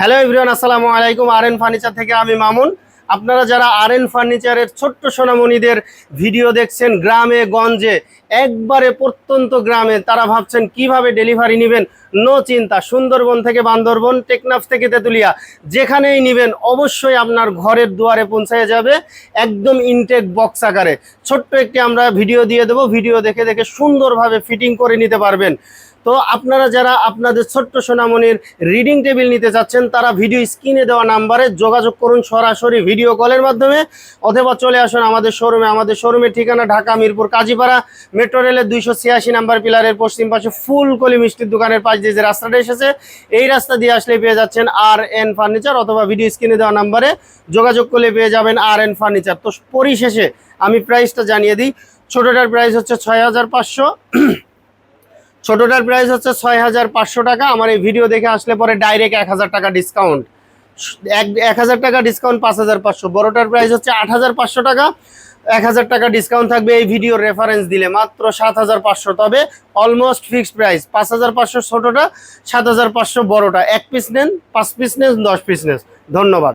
Hello everyone, আসসালামু আলাইকুম। আর N furniture থেকে আমি মামুন। আপনারা যারা আর এন ফার্নিচারের ছোট্ট সোনামণিদের ভিডিও দেখছেন গ্রামে, গঞ্জে, একবারে প্রত্যন্ত গ্রামে, তারা ভাবছেন কীভাবে ডেলিভারি নেবেন? নো চিন্তা। সুন্দরবন থেকে বান্দরবন, টেকনাফ থেকে তেঁতুলিয়া, যেখানেই নেবেন, অবশ্যই আপনার ঘরের দুয়ারে পৌঁছে যাবে একদম ইনটেক বক্স আকারে। ছোট্ট একটি আমরা ভিডিও দিয়ে দেবো। ভিডিও দেখে দেখে সুন্দরভাবে ফিটিং করে নিতে পারবেন। তো আপনারা যারা আপনাদের ছোট্ট সোনামনির রিডিং টেবিল নিতে চাচ্ছেন তারা ভিডিও স্ক্রিনে দেওয়া নাম্বারে যোগাযোগ করুন সরাসরি ভিডিও কলের মাধ্যমে। অথবা চলে আসুন আমাদের শোরুমে আমাদের শোরুমের ঠিকানা ঢাকা, মিরপুর, কাজীপাড়া মেট্রো রেলের দুইশো ছিয়াশি নাম্বার পিলারের পশ্চিম পাশে ফুলকলি মিষ্টির দোকানের পাশ দিয়ে যে রাস্তাটা এসেছে, এই রাস্তা দিয়ে আসলে পেয়ে যাচ্ছেন আর এন ফার্নিচার অথবা ভিডিও স্ক্রিনে দেওয়া নাম্বারে যোগাযোগ করলে পেয়ে যাবেন আর এন ফার্নিচার তো পরিশেষে আমি প্রাইসটা জানিয়ে দিই। ছোটোটার প্রাইস হচ্ছে ছয় হাজার পাঁচশো। ছোটোটার প্রাইস হচ্ছে ছয় হাজার পাঁচশো টাকা। আমার এই ভিডিও দেখে আসলে পরে ডাইরেক্ট এক হাজার টাকা ডিসকাউন্ট এক হাজার টাকা ডিসকাউন্ট পাঁচ হাজার পাঁচশো। বড়োটার প্রাইস হচ্ছে আট হাজার পাঁচশো টাকা। এক হাজার টাকা ডিসকাউন্ট থাকবে এই ভিডিওর রেফারেন্স দিলে, মাত্র সাত হাজার পাঁচশো। তবে অলমোস্ট ফিক্সড প্রাইস পাঁচ হাজার পাঁচশো ছোটোটা, সাত হাজার পাঁচশো বড়োটা। এক পিস নেন, পাঁচ পিস নেন, দশ পিস নেন। ধন্যবাদ।